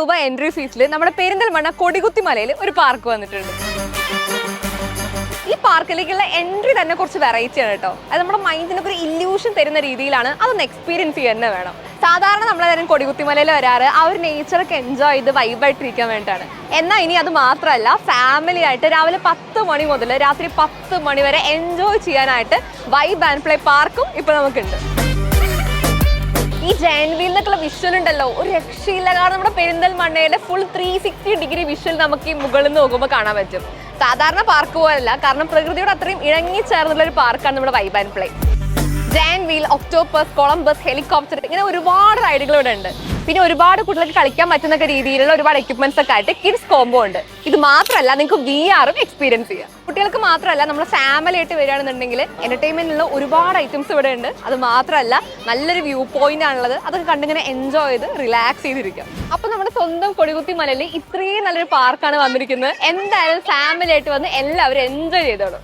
രൂപ എൻട്രി ഫീസിൽ നമ്മുടെ പെരിന്തൽമണ്ണ കൊടികുത്തിമലയിൽ ഒരു പാർക്ക് വന്നിട്ടുണ്ട്. ഈ പാർക്കിലേക്കുള്ള എൻട്രി തന്നെ കുറച്ച് വെറൈറ്റിയാണ് കേട്ടോ. അത് നമ്മുടെ മൈൻഡിനൊക്കെ ഒരു ഇല്യൂഷൻ തരുന്ന രീതിയിലാണ് അതൊന്ന് എക്സ്പീരിയൻസ് ചെയ്യാൻ തന്നെ വേണം. സാധാരണ നമ്മളെല്ലാവരും കൊടികുത്തിമലയിൽ വരാറ് ആ ഒരു നേച്ചറൊക്കെ എൻജോയ് ചെയ്ത് വൈബായിട്ടിരിക്കാൻ വേണ്ടിയിട്ടാണ്. എന്നാൽ ഇനി അത് മാത്രമല്ല ഫാമിലി ആയിട്ട് രാവിലെ പത്ത് മണി മുതൽ രാത്രി പത്ത് മണി വരെ എൻജോയ് ചെയ്യാനായിട്ട് വൈബ് ആൻഡ് പ്ലേ പാർക്കും ഇപ്പോൾ നമുക്കുണ്ട്. ഈ ജയന്റ് വീൽ നിന്നൊക്കെയുള്ള വിഷ്വൽ ഉണ്ടല്ലോ. ഒരു രക്ഷയില്ല. കാരണം നമ്മുടെ പെരിന്തൽമണ്ണയുടെ full three sixty degree visual നമുക്ക് ഈ മുകളിൽ നിന്ന് നോക്കുമ്പോൾ കാണാൻ പറ്റും. സാധാരണ പാർക്ക് പോലല്ല. കാരണം പ്രകൃതിയോട് അത്രയും ഇണങ്ങി ചേർന്നുള്ള ഒരു പാർക്കാണ് നമ്മുടെ vibe and play. Giant wheel octopus Columbus helicopter ഇങ്ങനെ ഒരുപാട് റൈഡുകൾ ഇവിടെ ഉണ്ട്. പിന്നെ ഒരുപാട് കുട്ടികൾക്ക് കളിക്കാൻ പറ്റുന്ന രീതിയിലുള്ള ഒരുപാട് എക്യുപ്മെന്റ്സ് ഒക്കെ ആയിട്ട് കിഡ്സ് കോംബോ ഉണ്ട്. ഇത് മാത്രമല്ല നിങ്ങൾക്ക് വി ആറും എക്സ്പീരിയൻസ് ചെയ്യാം. കുട്ടികൾക്ക് മാത്രമല്ല നമ്മൾ ഫാമിലി ആയിട്ട് വരികയാണെന്നുണ്ടെങ്കിൽ എന്റർടൈൻമെന്റിനുള്ള ഒരുപാട് ഐറ്റംസ് ഇവിടെ ഉണ്ട്. അത് മാത്രമല്ല നല്ലൊരു വ്യൂ പോയിന്റ് ആണുള്ളത്. അതൊക്കെ കണ്ടിങ്ങനെ എൻജോയ് ചെയ്ത് റിലാക്സ് ചെയ്തിരിക്കാം. അപ്പൊ നമ്മുടെ സ്വന്തം കൊടികുത്തി മലയിൽ ഇത്രയും നല്ലൊരു പാർക്കാണ് വന്നിരിക്കുന്നത്. എന്തായാലും ഫാമിലി ആയിട്ട് വന്ന് എല്ലാവരും എൻജോയ് ചെയ്തോളൂ.